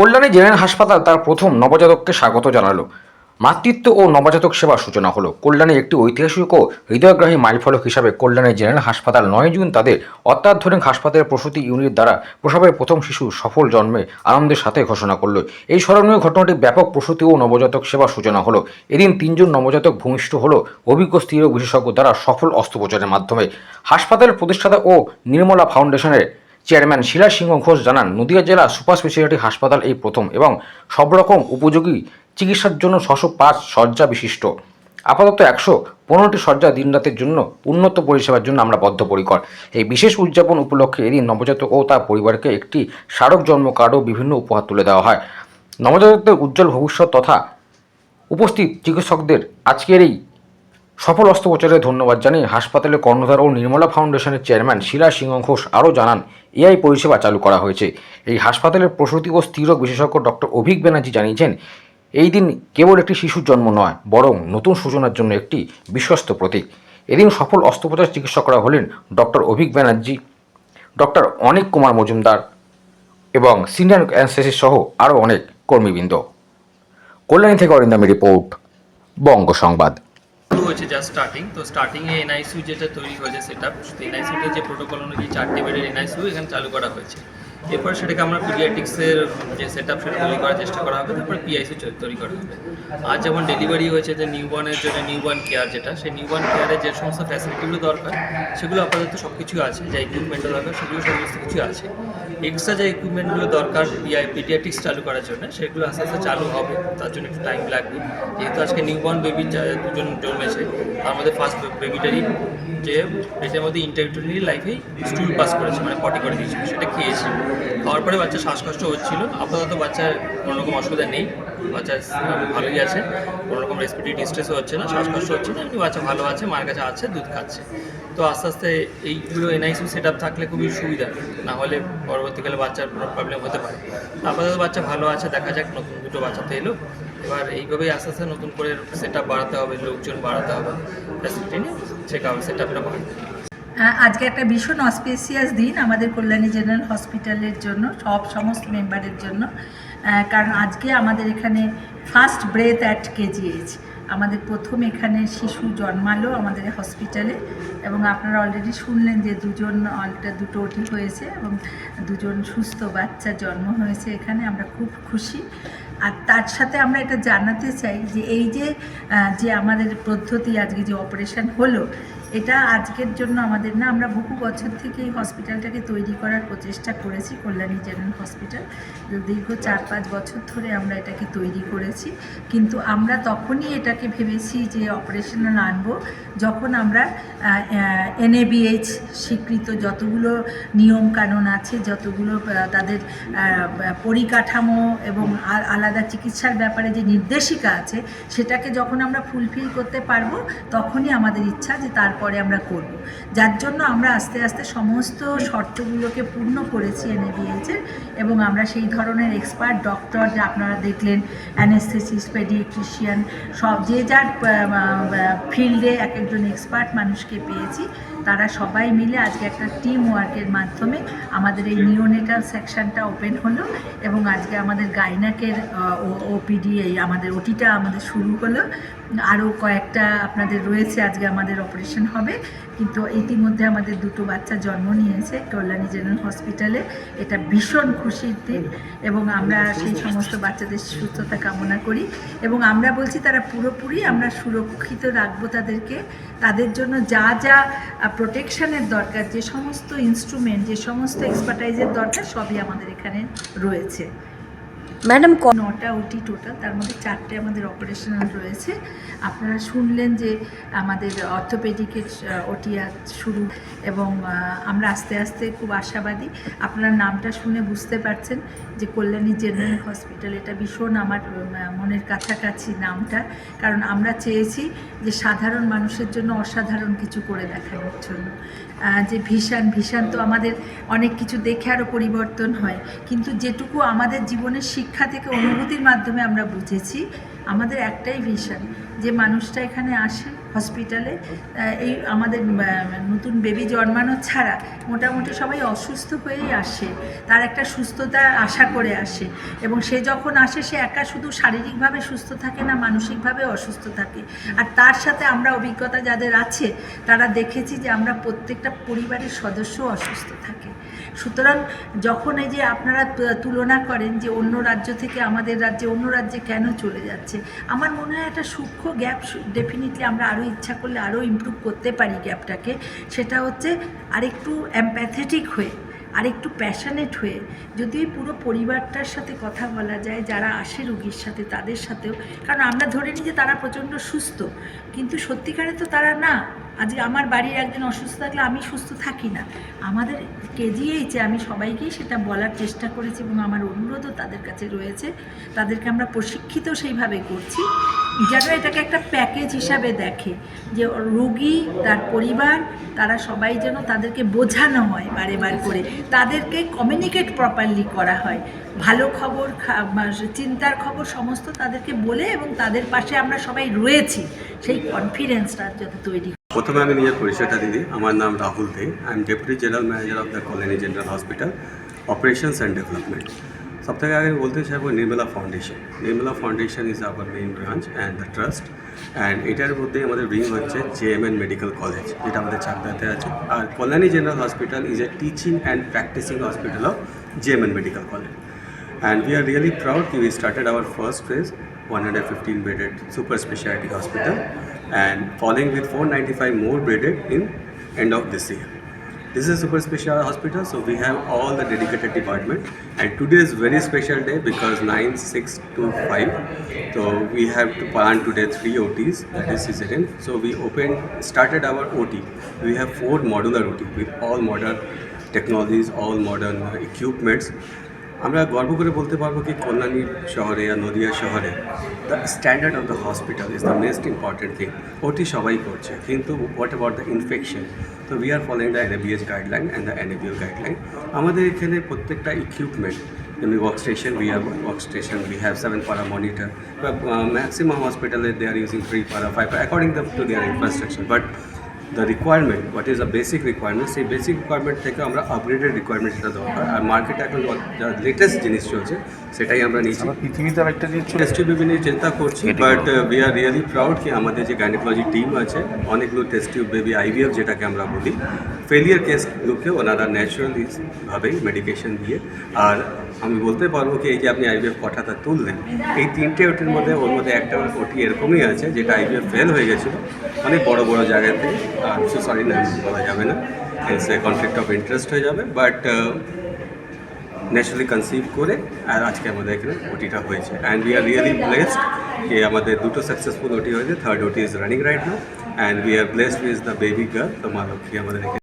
Kalyani general হাসপাতাল তার প্রথম নবজাতককে স্বাগত জানালো। মাতৃত্ব ও নবজাতক সেবার সূচনা হলো। কল্যাণী একটি ঐতিহাসিক ও হৃদয়গ্রাহী মাইলফলক হিসাবে কল্যাণী জেনারেল হাসপাতাল নয় জুন তাদের অত্যাধুনিক হাসপাতালের প্রসূতি ইউনিট দ্বারা প্রসবের প্রথম শিশু সফল জন্মে আনন্দের সাথে ঘোষণা করল। এই স্মরণীয় ঘটনাটি ব্যাপক প্রসূতি ও নবজাতক সেবার সূচনা হলো। এদিন তিনজন নবজাতক ভূমিষ্ঠ হলো। অভিজ্ঞ স্ত্রী বিশেষজ্ঞ দ্বারা সফল অস্ত্রোপচারের মাধ্যমে। হাসপাতালের প্রতিষ্ঠাতা ও নির্মলা ফাউন্ডেশনের চেয়ারম্যান শিলা সিংহ ঘোষ জানান, নদিয়া জেলা সুপার স্পেশালিটি হাসপাতাল এই প্রথম এবং সব রকম উপযোগী চিকিৎসার জন্য ছশো পাঁচ শয্যা বিশিষ্ট। আপাতত একশো পনেরোটি শয্যা দিনরাতের জন্য উন্নত পরিষেবার জন্য আমরা বদ্ধপরিকর। এই বিশেষ উদযাপন উপলক্ষে এদিন নবজাতক ও তার পরিবারকে একটি স্মারক জন্ম কার্ড ও বিভিন্ন উপহার তুলে দেওয়া হয়। নবজাতকদের উজ্জ্বল ভবিষ্যৎ তথা উপস্থিত চিকিৎসকদের আজকের এই সফল অস্ত্রোপচারে ধন্যবাদ জানিয়ে হাসপাতালের কর্ণধার ও নির্মলা ফাউন্ডেশনের চেয়ারম্যান শিলা সিংহ ঘোষ আরও জানান এআই পরিষেবা চালু করা হয়েছে। এই হাসপাতালের প্রসূতি ও স্ত্রীরোগ বিশেষজ্ঞ ডক্টর অভিক ব্যানার্জি জানিয়েছেন, এই দিন কেবল একটি শিশুর জন্ম নয়, বরং নতুন সূচনার জন্য একটি বিশ্বস্ত প্রতীক। এদিন সফল অস্ত্রোপচার চিকিৎসকরা হলেন ডক্টর অভিক ব্যানার্জি, ডক্টর অনিক কুমার মজুমদার এবং সিনিয়র অ্যানসেসিস সহ আরও অনেক কর্মীবৃন্দ। কল্যাণী থেকে অরিন্দামি রিপোর্ট, বঙ্গ সংবাদ। শুরু হয়েছে জাস্ট স্টার্টিং তো স্টার্টিংয়ে এনআইসিউ যেটা তৈরি হয়েছে সেট এনআইসিউতে যে প্রোটোকল অনুযায়ী চারটি বেডের এনআইসিউ এখানে চালু করা হয়েছে। এরপর সেটাকে আমরা পিডিয়াটিক্সের যে সেট আপ সেটা তৈরি করার চেষ্টা করা হবে, তারপর পিআইসি তৈরি করা হবে। আজ যেমন ডেলিভারি হয়েছে যে নিউ নিউবর্নের জন্য নিউবর্ন কেয়ার যেটা, সেই নিউবর্ন কেয়ারে যে সমস্ত ফ্যাসিলিটিগুলো দরকার, সেগুলো আপাতত সব কিছু আছে, যা ইকুইপমেন্টও দরকার, সেগুলো সমস্ত কিছু আছে। এক্সট্রা যে ইকুইপমেন্টগুলো দরকার পিআই পিডিয়াটিক্স চালু করার জন্য, সেগুলো আস্তে আস্তে চালু হবে। তার জন্য একটু টাইম লাগবে। যেহেতু আজকে নিউবর্ন বেবি দুজন জন্মেছে, তার মধ্যে ফার্স্ট বেবিটারই যে পেটের মধ্যে ইন্টারভিউটারি লাইফেই স্টুল পাস করেছে মানে পটি করে দিয়েছিল, সেটা খেয়েছে। খাওয়ার পরে বাচ্চা শ্বাসকষ্ট হচ্ছিল। আপাতত বাচ্চার কোনো রকম অসুবিধা নেই। বাচ্চা ভালোই আছে কোনো রকম রেসপিরেটরি ডিস্ট্রেসও হচ্ছে না, শ্বাসকষ্ট হচ্ছে না, এমনি বাচ্চা ভালো আছে, মার কাছে আছে, দুধ খাচ্ছে। তো আস্তে আস্তে এইগুলো এনআইসিউ সেট আপ থাকলে খুবই সুবিধা, না হলে পরবর্তীকালে বাচ্চার কোনো প্রবলেম হতে পারে। আপাতত বাচ্চা ভালো আছে, দেখা যাক নতুন দুটো বাচ্চা তো এলো। এবার এইভাবেই আস্তে আস্তে নতুন করে সেট আপ বাড়াতে হবে, লোকজন বাড়াতে হবে ফ্যাসিলিটি নিয়ে আপ সেট আপটা বাড়াতে হবে। আজকে একটা ভীষণ অসপিসিয়াস দিন আমাদের কল্যাণী জেনারেল হসপিটালের জন্য, সব সমস্ত মেম্বারের জন্য। কারণ আজকে আমাদের এখানে ফার্স্ট ব্রেথ অ্যাট কেজিএইচ আমাদের প্রথম এখানে শিশু জন্মালো আমাদের হসপিটালে এবং আপনারা অলরেডি শুনলেন যে দুজন অলটা দুটো ওটি হয়েছে এবং দুজন সুস্থ বাচ্চা জন্ম হয়েছে এখানে, আমরা খুব খুশি। আর তার সাথে আমরা এটা জানাতে চাই যে এই যে যে আমাদের পদ্ধতি আজকে যে অপারেশন হলো এটা আজকের জন্য আমাদের না, আমরা বহু বছর থেকে এই হসপিটালটাকে তৈরি করার প্রচেষ্টা করেছি, কল্যাণী জেনারেল হসপিটাল দীর্ঘ চার পাঁচ বছর ধরে আমরা এটাকে তৈরি করেছি। কিন্তু আমরা তখনই এটাকে ভেবেছি যে অপারেশনাল আনব। যখন আমরা এনএবিএইচ স্বীকৃত যতগুলো নিয়ম কানুন আছে, যতগুলো তাদের পরিকাঠামো এবং আলাদা চিকিৎসার ব্যাপারে যে নির্দেশিকা আছে, সেটাকে যখন আমরা ফুলফিল করতে পারব, তখনই আমাদের ইচ্ছা যে তারপরে আমরা করব। যার জন্য আমরা আস্তে আস্তে সমস্ত শর্তগুলোকে পূর্ণ করেছি এনে দিয়েছে এবং আমরা সেই ধরনের এক্সপার্ট ডক্টর যা আপনারা দেখলেন অ্যানেস্থেসিস পেডিয়েট্রিশিয়ান সব যে যার ফিল্ডে এক একজন এক্সপার্ট মানুষকে পেয়েছি। তারা সবাই মিলে আজকে একটা টিম ওয়ার্কের মাধ্যমে আমাদের এই নিওনেটাল সেকশনটা ওপেন হলো এবং আজকে আমাদের গাইনাকের ওপিডি এই আমাদের ওটিটা আমাদের শুরু হলো। আরও কয়েকটা আপনাদের রয়েছে, আজকে আমাদের অপারেশন হবে। কিন্তু ইতিমধ্যে আমাদের দুটো বাচ্চা জন্ম নিয়েছে কল্যাণী জেনারেল হসপিটালে এটা ভীষণ খুশির দিন এবং আমরা সেই সমস্ত বাচ্চাদের সুস্থতা কামনা করি এবং আমরা বলছি তারা পুরোপুরি আমরা সুরক্ষিত রাখব তাদেরকে। তাদের জন্য যা যা প্রোটেকশনের দরকার যে সমস্ত ইনস্ট্রুমেন্ট যে সমস্ত এক্সপার্টাইজের দরকার সবই আমাদের এখানে রয়েছে। ম্যাডাম নটা ওটি টোটাল, তার মধ্যে চারটে আমাদের অপারেশনাল রয়েছে। আপনারা শুনলেন যে আমাদের অর্থোপেডিকের ওটি শুরু এবং আমরা আস্তে আস্তে খুব আশাবাদী। আপনারা নামটা শুনে বুঝতে পারছেন যে কল্যাণী জেনারেল হসপিটাল, এটা ভীষণ আমার মনের কাছাকাছি নামটা। কারণ আমরা চেয়েছি যে সাধারণ মানুষের জন্য অসাধারণ কিছু করে দেখানোর জন্য। যে ভীষণ ভীষণ তো আমাদের অনেক কিছু দেখে আরও পরিবর্তন হয়। কিন্তু যেটুকু আমাদের জীবনের শিক্ষা থেকে অনুভূতির মাধ্যমে আমরা বুঝেছি আমাদের একটাই ভীষণ যে মানুষটা এখানে আসে হসপিটালে এই আমাদের নতুন বেবি জন্মানো ছাড়া মোটামুটি সবাই অসুস্থ হয়েই আসে। তার একটা সুস্থতা আশা করে আসে। এবং সে যখন আসে, সে একা শুধু শারীরিকভাবে সুস্থ থাকে না, মানসিকভাবে অসুস্থ থাকে। আর তার সাথে আমরা অভিজ্ঞতা যাদের আছে, তারা দেখেছি যে আমরা প্রত্যেকটা পরিবারের সদস্য অসুস্থ থাকে। সুতরাং যখন এই যে আপনারা তুলনা করেন যে অন্য রাজ্য থেকে আমাদের রাজ্যে অন্য রাজ্যে কেন চলে যাচ্ছে, আমার মনে হয় একটা সূক্ষ্ম গ্যাপ ডেফিনেটলি আমরা আরও ইচ্ছা করলে আরও ইম্প্রুভ করতে পারি গ্যাপটাকে সেটা হচ্ছে আরেকটু অ্যাম্প্যাথেটিক হয়ে আর একটু প্যাশানেট হয়ে। যদি পুরো পরিবারটার সাথে কথা বলা যায়, যারা আসে রুগীর সাথে, তাদের সাথেও। কারণ আমরা ধরে নিই যে তারা প্রচণ্ড সুস্থ, কিন্তু সত্যিকারে তো তারা না আজকে আমার বাড়ির একজন অসুস্থ থাকলে আমি সুস্থ থাকি না। আমাদের কেজিএইচে আমি সবাইকেই সেটা বলার চেষ্টা করেছি এবং আমার অনুরোধও তাদের কাছে রয়েছে। তাদেরকে আমরা প্রশিক্ষিত সেইভাবে করছি। যেন এটাকে একটা প্যাকেজ হিসাবে দেখে যে রোগী, তার পরিবার, তারা সবাই যেন তাদেরকে বোঝানো হয় বারে বার করে। তাদেরকে কমিউনিকেট প্রপারলি করা হয়। ভালো খবর চিন্তার খবর সমস্ত তাদেরকে বলে এবং তাদের পাশে আমরা সবাই রয়েছি। সেই কনফিডেন্সটা যাতে তৈরি প্রথমে আমি নিজের পরিচয়টা দিদি আমার নাম Rahul Dey. I am deputy general manager of the Kalyani general hospital operations and development সব থেকে আগে বলতে চাইব Nirmala foundation Nirmala foundation is our main branch and the trust and এটার মধ্যেই আমাদের উইং হচ্ছে J M JMN medical college যেটা আমাদের চাকদাতে আছে। আর Kalyani general hospital is a teaching and practising hospital of JMN medical college And we are really proud started we first our one phase, 115 bedded super speciality hospital, and following with 495 more bedded in end of this year. This is super special hospital, so we have all the dedicated department. And today is very special day because 9, 6 to 5. So we have to plan today three OTs, that is cesarean. So we opened, started our OT. We have four modular OT with all modern technologies, all modern uh, equipments. আমরা গর্ব করে বলতে পারব কি কল্যাণী শহরে আর নদিয়া শহরে the standard of the hospital is the most important thing OT সবাই করছে কিন্তু হোয়াট অ্যাবাউট দ্য ইনফেকশন তো we are following the NABS guideline and the NABL guideline আমাদের এখানে প্রত্যেকটা equipment in the workstation we have one workstation we have seven para monitor but uh, maximum hospital they are using three para five para, according to the requirement what is the basic requirement সেই basic requirement থেকে আমরা upgraded requirement যেটা দরকার আর মার্কেটে এখন যা latest জিনিস চলছে সেটাই আমরা নিয়েছি। আমরা পৃথিবীতে আরেকটা জিনিস চলে টেস্ট নিয়ে চিন্তা করছি but we are really proud কি আমাদের যে গাইনোকোলজি টিম আছে অনেকগুলো টেস্ট টিউব বেবি আইভিএফ যেটাকে আমরা বলি ফেলিয়ার কেসগুলোকে ওনারা ন্যাচারালি ভাবেই মেডিকেশন দিয়ে আর আমি বলতে পারব কি, এই যে আপনি আইভিএফ কথাটা তুললেন, এই তিনটে ওটির মধ্যে ওর মধ্যে একটা ওটি এরকমই আছে, যেটা আইবিএফ ফেল হয়ে গেছিল। অনেক বড় বড় জায়গাতে, আর সরি না, বলা যাবে না। এ কনফ্লিক্ট অফ ইন্টারেস্ট হয়ে যাবে বাট ন্যাচারালি কনসিভ করে, আর আজকে আমাদের এখানে ওটিটা হয়েছে। And we are really blessed যে আমাদের দুটো সাকসেসফুল ওটি হয়েছে third OT is running right now and we are blessed with the baby girl তো মা লক্ষ্মী আমাদের এখানে